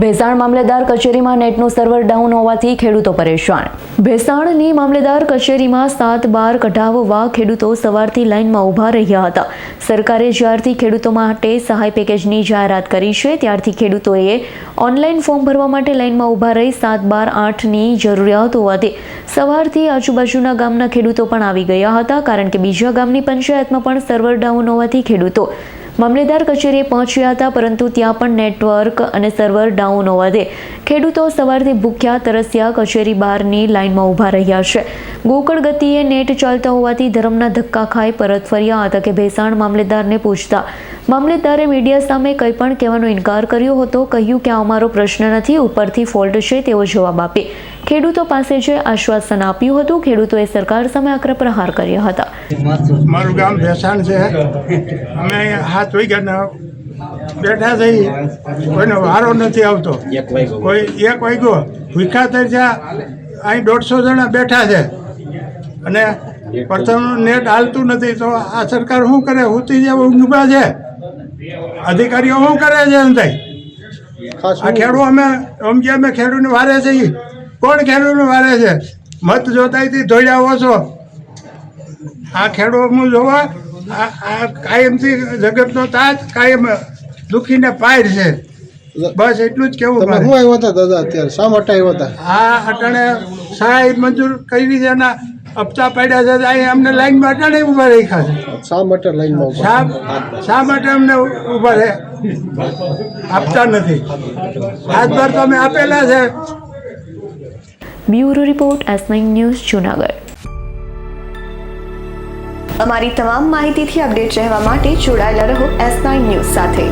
ભેસાણ મામલેદાર કચેરીમાં નેટનું server down હોવાથી ખેડૂતો પરેશાન. ભેસાણની મામલેદાર કચેરીમાં સાત બાર કઢાવવા ખેડૂતો સવારથી લાઇનમાં ઊભા રહ્યા હતા. સરકારે જ્યારથી ખેડૂતો માટે સહાય પેકેજની જાહેરાત કરી છે, ત્યારથી ખેડૂતોએ ઓનલાઈન ફોર્મ ભરવા માટે લાઇનમાં ઊભા રહી સાત બાર આઠની જરૂરિયાત હોવાથી સવારથી આજુબાજુના ગામના ખેડૂતો પણ આવી ગયા હતા, કારણ કે બીજા ગામની પંચાયતમાં પણ સર્વર ડાઉન હોવાથી ખેડૂતો મામલેદાર કચેરીએ પહોંચ્યા હતા, પરંતુ ત્યાં પણ નેટવર્ક અને સર્વર ડાઉન હોવાથી ખેડૂતો સવારથી ભૂખ્યા, તરસ્યા કચેરી બહારની લાઇનમાં ઊભા રહ્યા છે. ગોકળ ગતિએ નેટ ચાલતા હોવાથી ધર્મના ધક્કા ખાઈ પરત ફર્યા હતા કે ભેસાણ મામલેદારને પૂછતા. મામલેદારે મીડિયા સામે કંઈ પણ કહેવાનો ઇનકાર કર્યો હતો, કહ્યું કે આ અમારો પ્રશ્ન નથી, ઉપરથી ફોલ્ટ છે તેવો જવાબ આપી. ખેડૂતો પાસે જે આશ્વાસન આપ્યું હતું, ખેડૂતોએ સરકાર સામે આકરા પ્રહાર કર્યા હતા. મારું ગામ ભેસાણ છે. અમે હાથ વાગ્યાના બેઠા થઈ કોઈનો વારો નથી આવતો. કોઈ એક વાગ્યો થઈ ત્યાં અહીં દોઢસો જણા બેઠા છે. અને પ્રથમ નેટ હાલતું નથી, તો આ સરકાર શું કરે? હુતી જેવું ઊંઘમાં છે. અધિકારીઓ શું કરે છે અંદર આ ખેડૂત અમે, સમજે અમે ખેડૂને વારે છીએ. કોણ ખેડૂતને વારે છે? મત જોતાથી ધોયા છો. આ ખેડૂતનું જોવા આ કાયમથી જગતનો તાજ કાયમ દુખીને પાર છે. બસ એટલું જ કેવું તમે શું આવ્યા હતા દાદા અત્યારે? શા માટે આવ્યા હતા? આ અટાણે સાહેબ મંજૂર કરી છે એના હપ્તા પડ્યા છે. અહીં અમને લાઈનમાં અટાણે ઊભા રાખ્યા છે. શા માટે લાઈનમાં શા શા માટે અમને ઊભા રહે આપતા નથી. આજ પર તો અમે આપેલા છે. Bureau report S news Junagadh. અમારી તમામ માહિતીથી અપડેટ રહેવા માટે જોડાયેલા રહો એસ નાઇન ન્યૂઝ સાથે.